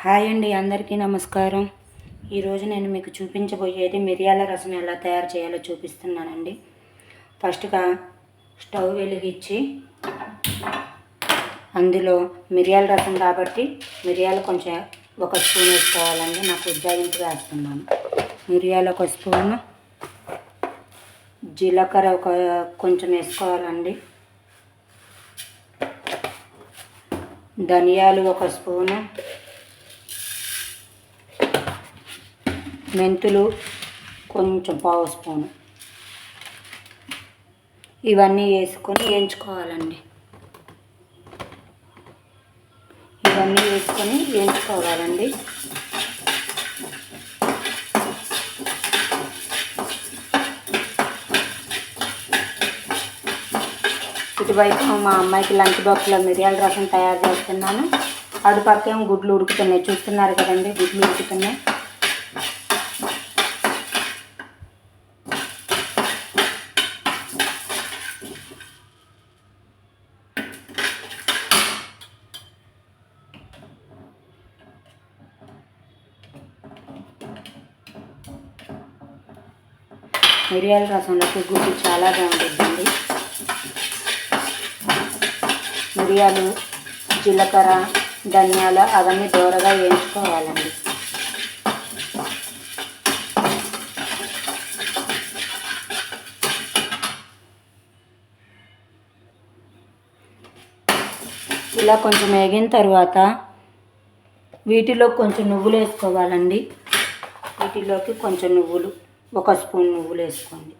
Hi అండి అందరికీ నమస్కారం. ఈరోజు నేను మీకు చూపించబోయేది మిరియాల రసం ఎలా తయారు చేయాలో చూపిస్తున్నానండి. ఫస్ట్గా స్టవ్ వెలిగించి అందులో మిరియాల రసం కాబట్టి మిరియాలు కొంచెం ఒక స్పూన్ వేసుకోవాలండి. నాకు ఉజ్జాయింపు వేస్తున్నాను. మిరియాలు ఒక స్పూన్ జీలకర్ర ఒక కొంచెం వేసుకోవాలండి. ధనియాలు ఒక స్పూను మెంతులు కొంచెం పావు స్పూను. ఇవన్నీ వేసుకొని వేయించుకోవాలండి. ఇవన్నీ వేసుకొని వేయించుకోవాలండి. ఇటువైపు మా అమ్మాయికి లంచ్ బాక్స్లో మిరియాల రసం తయారు చేస్తున్నాను. అటుపక్కేమో గుడ్లు ఉడుకుతున్నాయి. చూస్తున్నారు కదండి గుడ్లు ఉడుకుతున్నాయి. మిరియాల రసంలోకి గుడ్డు చాలా బాగుంటుందండి. మిరియాలు జీలకర్ర ధనియాలు అవన్నీ దూరగా వేయించుకోవాలండి. ఇలా కొంచెం వేగిన తర్వాత వీటిలో కొంచెం నువ్వులు వేసుకోవాలండి. వీటిలోకి కొంచెం నువ్వులు ఒక స్పూన్ నువ్వులు వేసుకోండి.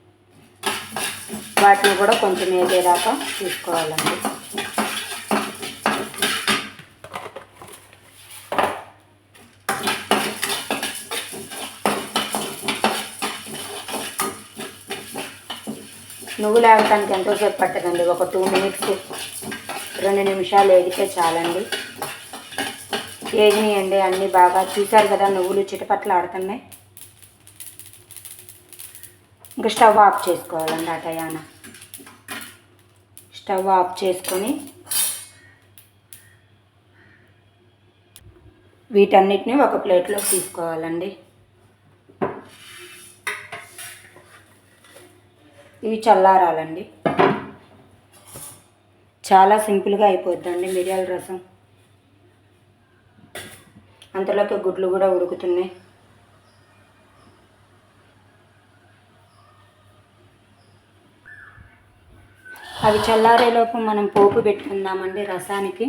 వాటిని కూడా కొంచెం వేగేదాకా తీసుకోవాలండి. నువ్వులు వేగటానికి ఎంతోసేపు పట్టదండి. ఒక టూ మినిట్స్ రెండు నిమిషాలు వేగితే చాలండి. వేగినాయండి అన్నీ బాగా. చూసారు కదా నువ్వులు చిటపట్లు ఆడుతున్నాయి. ఇంకా స్టవ్ ఆఫ్ చేసుకోవాలండి ఆ టయాన. స్టవ్ ఆఫ్ చేసుకొని వీటన్నిటిని ఒక ప్లేట్లో తీసుకోవాలండి. ఇవి చల్లారాలండి. చాలా సింపుల్గా అయిపోద్దండి మిరియాల రసం. అంతలోకి గుడ్లు కూడా ఉడుకుతున్నాయి. అవి చల్లారేలోపు మనం పోపు పెట్టుకుందామండి రసానికి.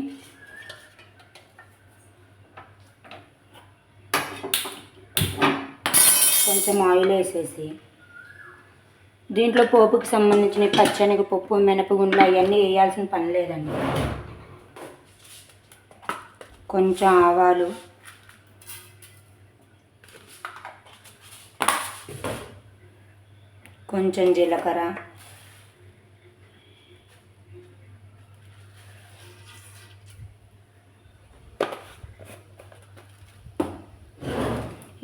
కొంచెం ఆయిల్ వేసేసి. దీంట్లో పోపుకి సంబంధించిన పచ్చనిగ పప్పు మినపగుండ్లు అవన్నీ వేయాల్సిన పని లేదండి. కొంచెం ఆవాలు. కొంచెం జీలకర్ర.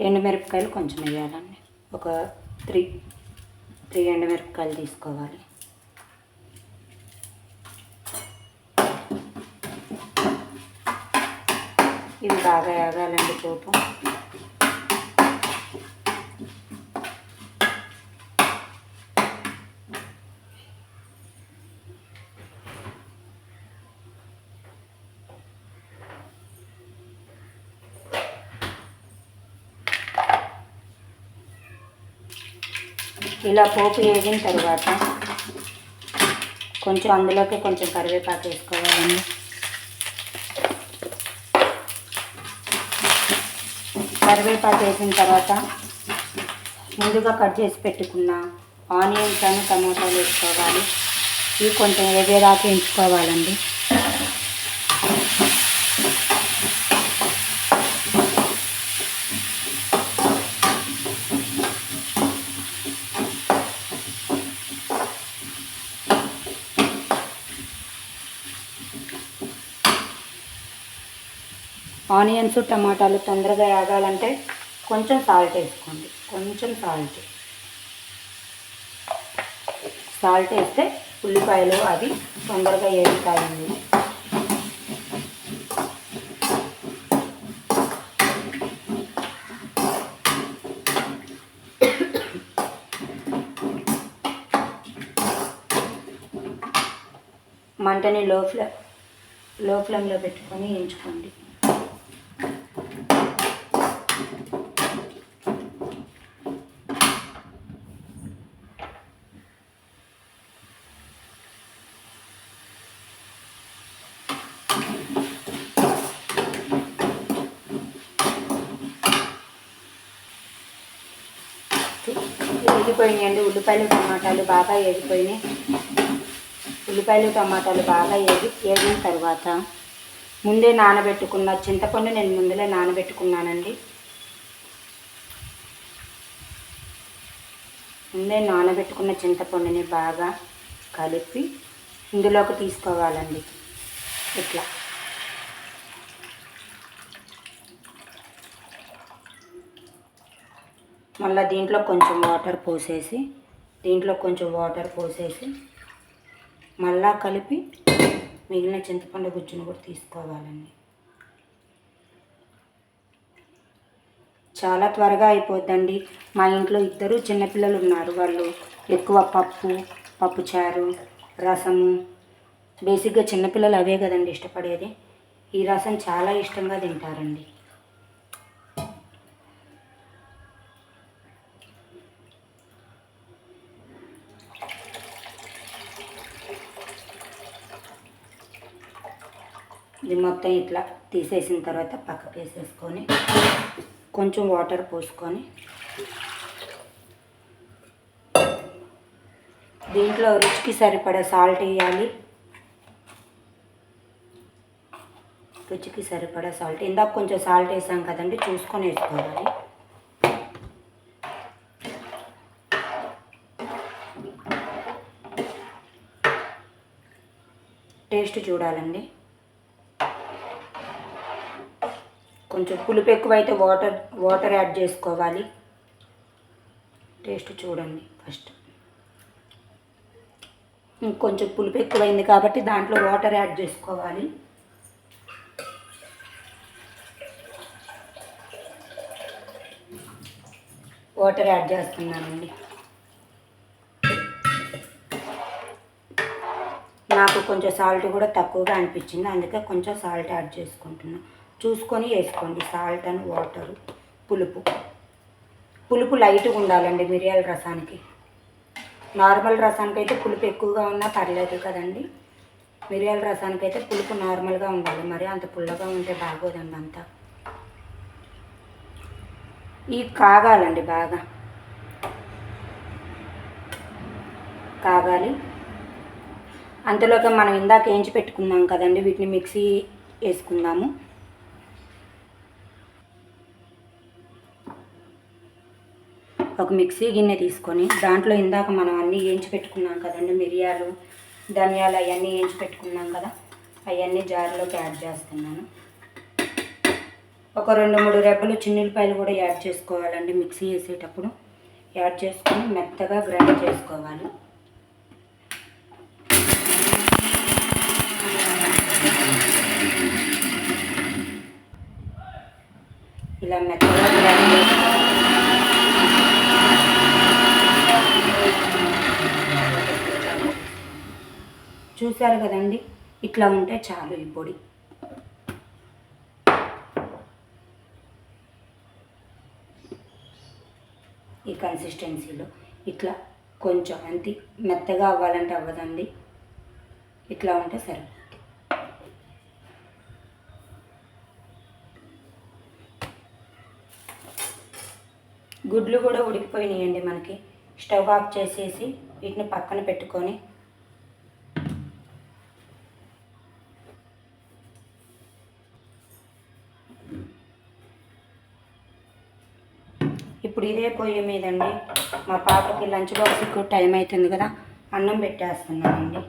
ఎండుమిరపకాయలు కొంచెం వేయాలండి. ఒక త్రీ త్రీ ఎండుమిరపకాయలు తీసుకోవాలి. ఇవి బాగా వేగాలండి పోపు ఇలా పోపు వేగిన తర్వాత కొంచెం అందులోకి కొంచెం కరివేపాకు వేసుకోవాలండి. కరివేపాకు వేసిన తర్వాత ముందుగా కట్ చేసి పెట్టుకున్న ఆనియన్స్ అని టమాటాలు వేసుకోవాలి. ఇవి కొంచెం వేగేదాకా ఎంచుకోవాలండి. ఆనియన్స్ టమాటాలు తొందరగా వేగాలంటే కొంచెం సాల్ట్ వేసుకోండి. కొంచెం సాల్ట్. సాల్ట్ వేస్తే ఉల్లిపాయలు అవి తొందరగా వేగుతాయండి మంటని లో ఫ్లేమ్లో ఫ్లేమ్లో పెట్టుకొని ఎంచుకోండి. వేగిపోయినాయండి ఉల్లిపాయలు టమాటాలు బాగా వేగిపోయినాయి ఉల్లిపాయలు టమాటాలు బాగా వేగి వేగిన తర్వాత ముందే నానబెట్టుకున్న చింతపండు నేను ముందులే నానబెట్టుకున్నానండి. ముందే నానబెట్టుకున్న చింతపండుని బాగా కలిపి ఇందులోకి తీసుకోవాలండి. ఇట్లా. మళ్ళీ దీంట్లో కొంచెం వాటర్ పోసేసి దీంట్లో కొంచెం వాటర్ పోసేసి మళ్ళా కలిపి మిగిలిన చింతపండు గుజ్జును కూడా తీసుకోవాలండి. చాలా త్వరగా అయిపోద్దండి. మా ఇంట్లో ఇద్దరు చిన్నపిల్లలు ఉన్నారు. వాళ్ళు ఎక్కువ పప్పు పప్పుచారు రసము. బేసిక్గా చిన్నపిల్లలు అవే కదండి ఇష్టపడేది. ఈ రసం చాలా ఇష్టంగా తింటారండి. ఇది మొత్తం ఇట్లా తీసేసిన తర్వాత పక్కకు వేసేసుకొని కొంచెం వాటర్ పోసుకొని దీంట్లో రుచికి సరిపడే సాల్ట్ వేయాలి. రుచికి సరిపడే సాల్ట్ ఇందాక కొంచెం సాల్ట్ వేసాం కదండి చూసుకొని వేసుకోవాలి. టేస్ట్ చూడాలండి. కొంచెం పులుపు ఎక్కువైతే వాటర్ వాటర్ యాడ్ చేసుకోవాలి. టేస్ట్ చూడండి ఫస్ట్. ఇంకొంచెం పులుపు ఎక్కువైంది కాబట్టి దాంట్లో వాటర్ యాడ్ చేసుకోవాలి. వాటర్ యాడ్ చేస్తున్నానండి. నాకు కొంచెం సాల్ట్ కూడా తక్కువగా అనిపించింది అందుకే కొంచెం సాల్ట్ యాడ్ చేసుకుంటున్నాను చూసుకొని వేసుకోండి. సాల్ట్ అండ్ వాటర్ పులుపు. పులుపు లైట్గా ఉండాలండి మిరియాల రసానికి. నార్మల్ రసానికి అయితే పులుపు ఎక్కువగా ఉన్నా పర్లేదు కదండి. మిరియాల రసానికి అయితే పులుపు నార్మల్గా ఉండాలి. మరి అంత పుల్లగా ఉంటే బాగోదండి అంతా. ఇవి కాగాలండి బాగా. కాగాలి. అంతలోకి మనం ఇందాక వేయించి పెట్టుకున్నాం కదండి వీటిని మిక్సీ వేసుకుందాము. ఒక మిక్సీ గిన్నె తీసుకొని దాంట్లో ఇందాక మనం అన్నీ వేయించి పెట్టుకున్నాం కదండి మిరియాలు ధనియాలు అవన్నీ వేయించి పెట్టుకున్నాం కదా అవన్నీ జార్లోకి యాడ్ చేస్తున్నాను. ఒక రెండు మూడు రెబ్బలు చిన్నులపాయలు కూడా యాడ్ చేసుకోవాలండి మిక్సీ వేసేటప్పుడు. యాడ్ చేసుకొని మెత్తగా గ్రైండ్ చేసుకోవాలి. ఇలా మెత్తగా గ్రైండ్ చేసుకోవాలి చూసారు కదండి. ఇట్లా ఉంటే చాలు ఈ పొడి. ఈ కన్సిస్టెన్సీలో ఇట్లా కొంచెం అంతే మెత్తగా అవ్వాలంటే అవ్వదండి. ఇట్లా ఉంటే సరే గుడ్లు కూడా ఉడికిపోయినాయండి మనకి. స్టవ్ ఆఫ్ చేసేసి వీటిని పక్కన పెట్టుకొని ఇప్పుడు ఇదే పొయ్యి మీదండి. మా పాపకి లంచ్ బాక్స్కి టైం అవుతుంది కదా అన్నం పెట్టేస్తున్నానండి.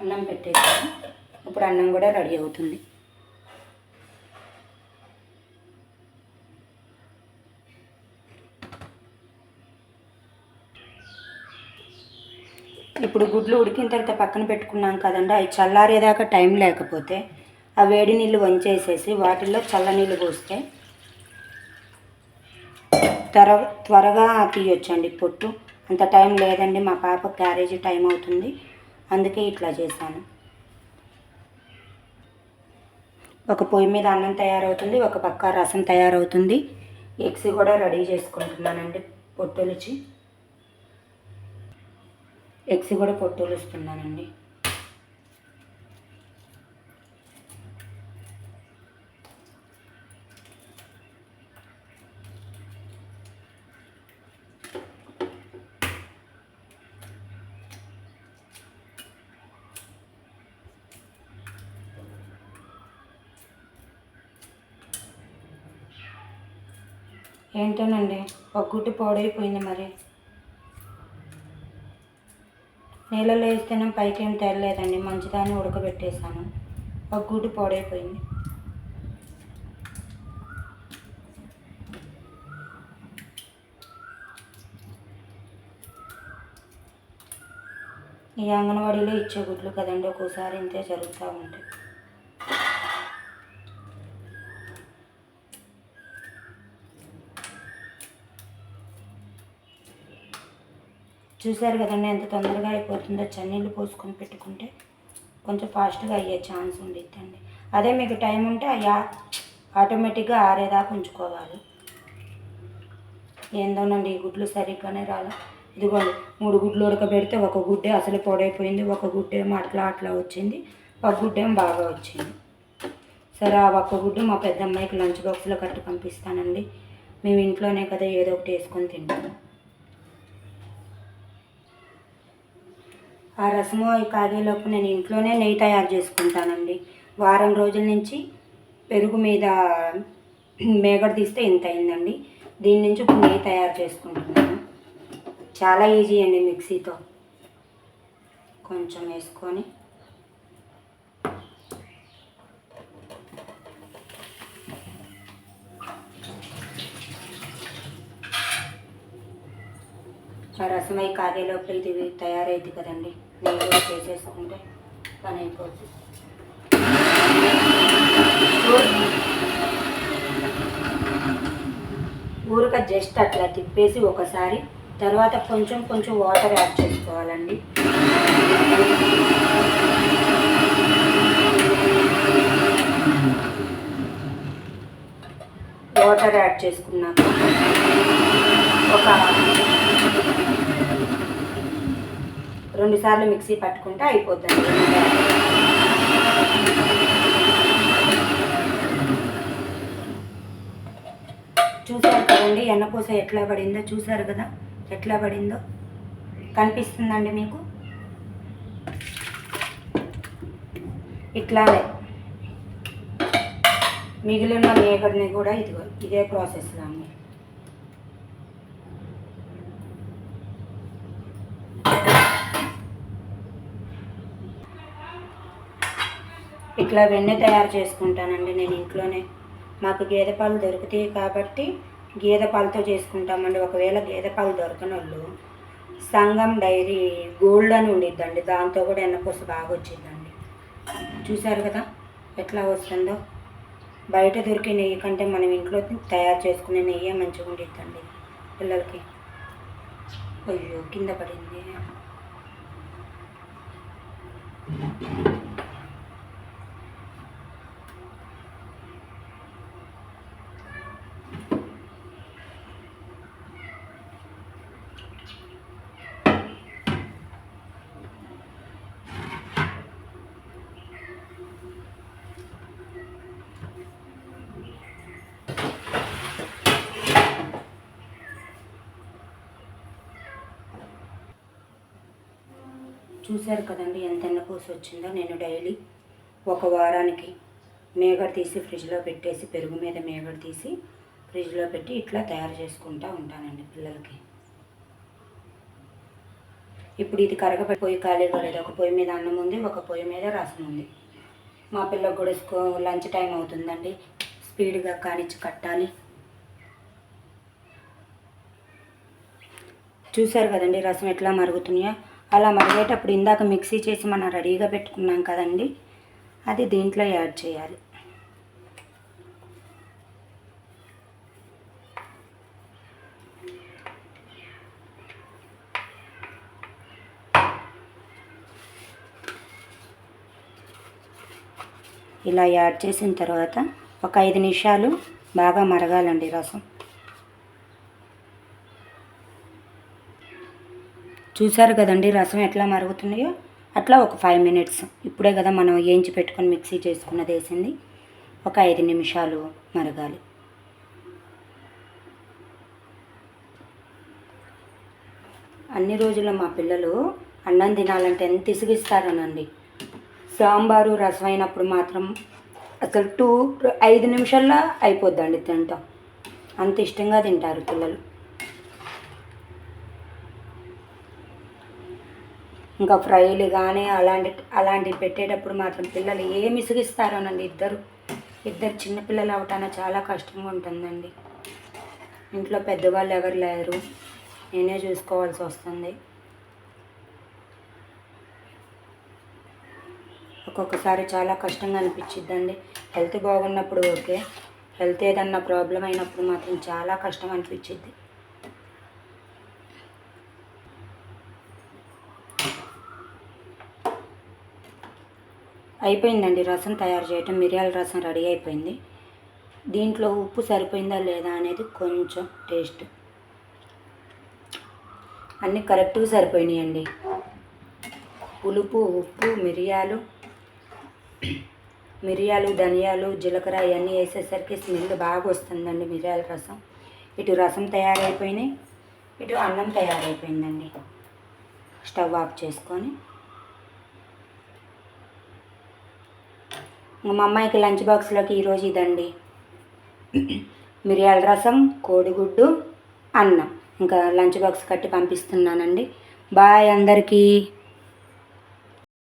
అన్నం పెట్టేసాను. ఇప్పుడు అన్నం కూడా రెడీ అవుతుంది. ఇప్పుడు గుడ్లు ఉడికిన తర్వాత పక్కన పెట్టుకున్నాం కదండి అవి చల్లారేదాకా టైం లేకపోతే ఆ వేడి నీళ్ళు వంచేసేసి వాటిల్లో చల్ల నీళ్ళు పోస్తే త్వర త్వరగా తీయొచ్చండి పొట్టు. అంత టైం లేదండి మా పాప క్యారేజీ టైం అవుతుంది అందుకే ఇట్లా చేశాను. ఒక పొయ్యి మీద అన్నం తయారవుతుంది ఒక పక్క రసం తయారవుతుంది. ఎగ్స్ కూడా రెడీ చేసుకుంటున్నానండి పొట్టులుచి ఎగ్స్ కూడా పొట్టులుస్తున్నానండి. ఏంటోనండి ఒక గుడ్డు పాడైపోయింది మరి. నీళ్ళలో వేస్తేనే పైకి ఏం తెరలేదండి మంచిదాన్ని ఉడకబెట్టేశాను. ఒక గుడ్డు పాడైపోయింది. ఈ అంగన్వాడీలో ఇచ్చే గుడ్లు కదండి ఒక్కోసారి ఇంతే జరుగుతూ ఉంటాయి. చూసారు కదండి ఎంత తొందరగా అయిపోతుందో చన్నీళ్ళు పోసుకొని పెట్టుకుంటే కొంచెం ఫాస్ట్గా అయ్యే ఛాన్స్ ఉండిద్దండి అదే మీకు టైం ఉంటే అయ్యా ఆటోమేటిక్గా ఆరేదాకా ఉంచుకోవాలి. ఏందోనండి ఈ గుడ్లు సరిగ్గానే రాలే. ఇదిగోండి మూడు గుడ్లు ఉడకబెడితే ఒక గుడ్డే అసలు పొడైపోయింది ఒక గుడ్డేమో అట్లా అట్లా వచ్చింది ఒక గుడ్డేమో బాగా వచ్చింది. సరే ఆ ఒక్క గుడ్డు మా పెద్దమ్మాయికి లంచ్ బాక్స్లో కట్టి పంపిస్తానండి. మేము ఇంట్లోనే కదా ఏదో ఒకటి వేసుకొని తింటాము. ఆ రసము ఈ కాగేలోపు నేను ఇంట్లోనే నెయ్యి తయారు చేసుకుంటానండి. వారం రోజుల నుంచి పెరుగు మీద మేగడ తీస్తే ఇంత అయిందండి. దీని నుంచి ఇప్పుడు నెయ్యి తయారు చేసుకుంటున్నాను. చాలా ఈజీ అండి మిక్సీతో. కొంచెం వేసుకొని రసమై కాగేలోపు ఇది తయారైంది కదండి. నేను కూడా చేసేసుకుంటే పని అయిపోతుంది ఊరక జస్ట్ అట్లా తిప్పేసి ఒకసారి తర్వాత కొంచెం కొంచెం వాటర్ యాడ్ చేసుకోవాలండి. వాటర్ యాడ్ చేసుకున్నాక ఒక రెండుసార్లు మిక్సీ పట్టుకుంటే అయిపోతుంది. చూసారు కదండి ఎన్నపూస ఎట్లా పడిందో చూసారు కదా? ఎట్లా పడిందో? కనిపిస్తుందండి మీకు? ఇట్లానే. మిగిలిన మేకడిని కూడా ఇదిగో ఇదే ప్రాసెస్ అండి. ఇట్లా వెన్నె తయారు చేసుకుంటానండి నేను ఇంట్లోనే. మాకు గేదె పాలు దొరుకుతాయి కాబట్టి గేదె పాలతో చేసుకుంటామండి. ఒకవేళ గేదె పాలు దొరకని వాళ్ళు సంగం డైరీ గోల్డ్ అని ఉండిద్దండి. దాంతో కూడా ఎన్నపూస బాగా వచ్చిందండి చూశారు కదా ఎట్లా వస్తుందో? బయట దొరికే నెయ్యి కంటే మనం ఇంట్లో తయారు చేసుకునే నెయ్యే మంచిగా ఉండిద్దండి పిల్లలకి. అయ్యో కింద పడింది. చూశారు కదండి ఎంత ఎన్నపూస వచ్చిందో నేను డైలీ ఒక వారానికి మేగడ తీసి ఫ్రిడ్జ్లో పెట్టేసి పెరుగు మీద మేగడ తీసి ఫ్రిడ్జ్లో పెట్టి ఇట్లా తయారు చేసుకుంటూ ఉంటానండి పిల్లలకి. ఇప్పుడు ఇది కరగబెట్టి పొయ్యి ఖాళీగా లేదు. ఒక పొయ్యి మీద అన్నం ఉంది ఒక పొయ్యి మీద రసం ఉంది. మా పిల్లలకు కూడా స్కూ లంచ్ టైం అవుతుందండి. స్పీడ్గా కానిచ్చి కట్టాలి. చూశారు కదండి రసం ఎట్లా మరుగుతున్నాయో. అలా మరిగేటప్పుడు ఇందాక మిక్సీ చేసి మనం రెడీగా పెట్టుకున్నాం కదండి అది దీంట్లో యాడ్ చేయాలి. ఇలా యాడ్ చేసిన తర్వాత ఒక ఐదు నిమిషాలు బాగా మరగాలండి రసం. చూసారు కదండి రసం ఎట్లా మరుగుతున్నాయో? అట్లా ఒక ఫైవ్ మినిట్స్ ఇప్పుడే కదా మనం వేయించి పెట్టుకొని మిక్సీ చేసుకున్నది వేసింది. ఒక ఐదు నిమిషాలు మరగాలి. అన్ని రోజుల్లో మా పిల్లలు అన్నం తినాలంటే ఎంత ఇసుగిస్తారనండి. సాంబారు రసం అయినప్పుడు మాత్రం అసలు టూ ఐదు నిమిషాల్లో అయిపోద్దండి తింటాం. అంత ఇష్టంగా తింటారు పిల్లలు. ఇంకా ఫ్రైలు కానీ అలాంటి అలాంటివి పెట్టేటప్పుడు మాత్రం పిల్లలు ఏమి ఇసుగిస్తారోనండి ఇద్దరు. ఇద్దరు చిన్నపిల్లలు అవటాన చాలా కష్టంగా ఉంటుందండి. ఇంట్లో పెద్దవాళ్ళు ఎవరు లేరు. నేనే చూసుకోవాల్సి వస్తుంది. ఒక్కొక్కసారి చాలా కష్టంగా అనిపించిద్దండి. హెల్త్ బాగున్నప్పుడు ఓకే. హెల్త్ ఏదన్నా ప్రాబ్లం అయినప్పుడు మాత్రం చాలా కష్టం అనిపించిద్ది. అయిపోయిందండి రసం తయారు చేయటం మిరియాల రసం రెడీ అయిపోయింది. దీంట్లో ఉప్పు సరిపోయిందా లేదా అనేది కొంచెం టేస్ట్. అన్నీ కరెక్ట్గా సరిపోయినాయండి. పులుపు ఉప్పు మిరియాలు మిరియాలు ధనియాలు జీలకర్ర ఇవన్నీ వేసేసరికి స్మెల్ బాగా వస్తుందండి మిరియాల రసం. ఇటు రసం తయారైపోయినాయి ఇటు అన్నం తయారైపోయిందండి. స్టవ్ ఆఫ్ చేసుకొని మా అమ్మాయికి లంచ్ బాక్స్లోకి ఈరోజు ఇదండి. మిరియాల రసం కోడిగుడ్డు అన్నం. ఇంకా లంచ్ బాక్స్ కట్టి పంపిస్తున్నానండి. బాయ్ అందరికీ.